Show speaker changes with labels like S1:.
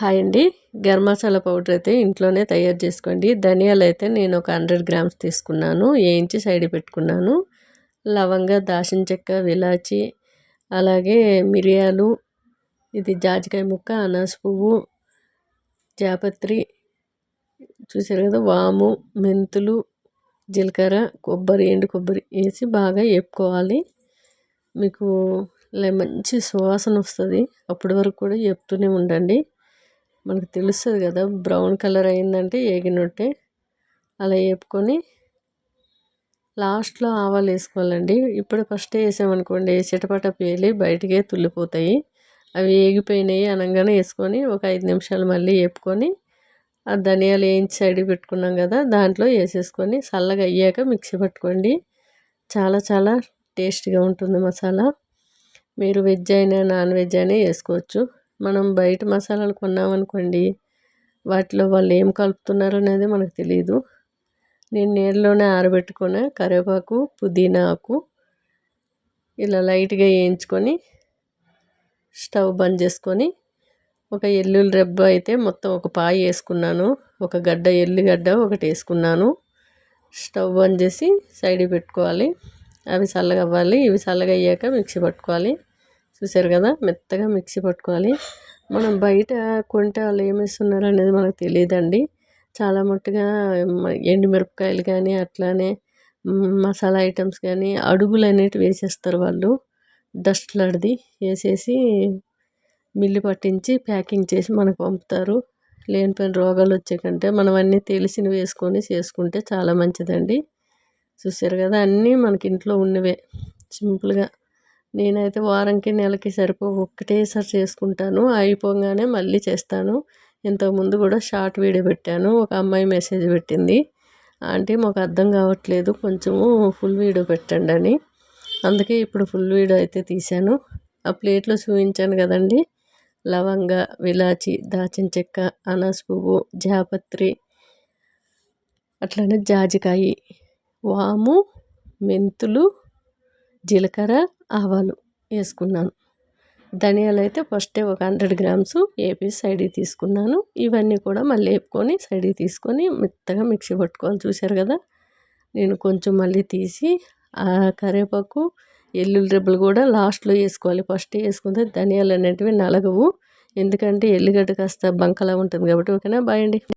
S1: Hi అండి. Garam masala powder అయితే ఇంట్లోనే తయారు చేసుకోండి. ధనియాలు అయితే నేను ఒక హండ్రెడ్ గ్రామ్స్ తీసుకున్నాను. వేయించి సైడ్ పెట్టుకున్నాను. లవంగ దాచిన చెక్క విలాచి అలాగే మిరియాలు ఇది జాజికాయ ముక్క అనాస పువ్వు జాపత్రి చూసారు కదా వాము మెంతులు జీలకర్ర కొబ్బరి ఎండు కొబ్బరి వేసి బాగా వేపుకోవాలి మీకు మంచి సువాసన వస్తుంది. అప్పటి వరకు కూడా చెప్తూనే ఉండండి. మనకు తెలుస్తుంది కదా బ్రౌన్ కలర్ అయిందంటే ఏగినట్టే అలా వేపుకొని లాస్ట్లో ఆవాలు వేసుకోవాలండి. ఇప్పుడు ఫస్ట్ వేసామనుకోండి చిటపట పేలి బయటికే తుల్లిపోతాయి. అవి ఏగిపోయినాయి అనగానే వేసుకొని ఒక ఐదు నిమిషాలు మళ్ళీ వేపుకొని ఆ ధనియాలు వేయించి సైడ్ పెట్టుకున్నాం కదా దాంట్లో వేసేసుకొని చల్లగా అయ్యాక మిక్సీ పట్టుకోండి. చాలా చాలా టేస్ట్గా ఉంటుంది మసాలా. మీరు వెజ్ అయినా నాన్ వెజ్ అయినా వేసుకోవచ్చు. మనం బయట మసాలాలు కొన్నామనుకోండి వాటిలో వాళ్ళు ఏం కలుపుతున్నారు అనేది మనకు తెలియదు నేను నీళ్ళలోనే ఆరబెట్టుకున్న కరివేపాకు పుదీనా ఆకు ఇలా లైట్గా వేయించుకొని స్టవ్ బంద్ చేసుకొని ఒక ఎల్లుల్లి రెబ్బ అయితే మొత్తం ఒక పాయ వేసుకున్నాను. ఒక గడ్డ ఎల్లిగడ్డ ఒకటి వేసుకున్నాను. స్టవ్ బంద్ చేసి సైడ్ పెట్టుకోవాలి. అవి చల్లగా అవ్వాలి ఇవి చల్లగా అయ్యాక మిక్సీ పట్టుకోవాలి. చూసారు కదా? మెత్తగా మిక్సీ పట్టుకోవాలి. మనం బయట కొంటే వాళ్ళు ఏమేస్తున్నారు అనేది మనకు తెలియదండి. చాలా మట్టుగా ఎండుమిరపకాయలు కానీ అట్లానే మసాలా ఐటమ్స్ కానీ అడుగులు అనేటివి వేసేస్తారు వాళ్ళు. డస్ట్ లాంటిది వేసేసి మిల్లు పట్టించి ప్యాకింగ్ చేసి మనకు పంపుతారు. లేనిపోయిన రోగాలు వచ్చే కంటే మనం అన్నీ తెలిసినవి వేసుకొని చేసుకుంటే చాలా మంచిదండి. చూసారు కదా? అన్నీ మనకి ఇంట్లో ఉన్నవే. సింపుల్గా. నేనైతే వారంకి నెలకి సరిపో ఒక్కటేసారి చేసుకుంటాను. అయిపోగానే మళ్ళీ చేస్తాను. ఇంతకుముందు కూడా షార్ట్ వీడియో పెట్టాను. ఒక అమ్మాయి మెసేజ్ పెట్టింది. ఆంటీ మాకు అర్థం కావట్లేదు. కొంచెము ఫుల్ వీడియో పెట్టండి అని. అందుకే ఇప్పుడు ఫుల్ వీడియో అయితే తీశాను. ఆ ప్లేట్లో చూపించాను కదండి. లవంగ విలాచి దాచిన చెక్క అనాస పువ్వు జాపత్రి అట్లనే జాజికాయి వాము మెంతులు జీలకర్ర ఆవాలు వేసుకున్నాను. ధనియాలు అయితే ఫస్టే ఒక హండ్రెడ్ గ్రామ్స్ వేపి సైడ్కి తీసుకున్నాను. ఇవన్నీ కూడా మళ్ళీ వేపుకొని సైడ్కి తీసుకొని మెత్తగా మిక్సీ పట్టుకోవాలి. చూశారు కదా? నేను కొంచెం మళ్ళీ తీసి ఆ కరివేపాకు ఎల్లుల్లి రెబ్బలు కూడా లాస్ట్లో వేసుకోవాలి. ఫస్ట్ వేసుకుంటే ధనియాలు అనేటివి నలగవు. ఎందుకంటే ఎల్లిగడ్డ కాస్త బంకలా ఉంటుంది కాబట్టి ఓకేనా? బాయండి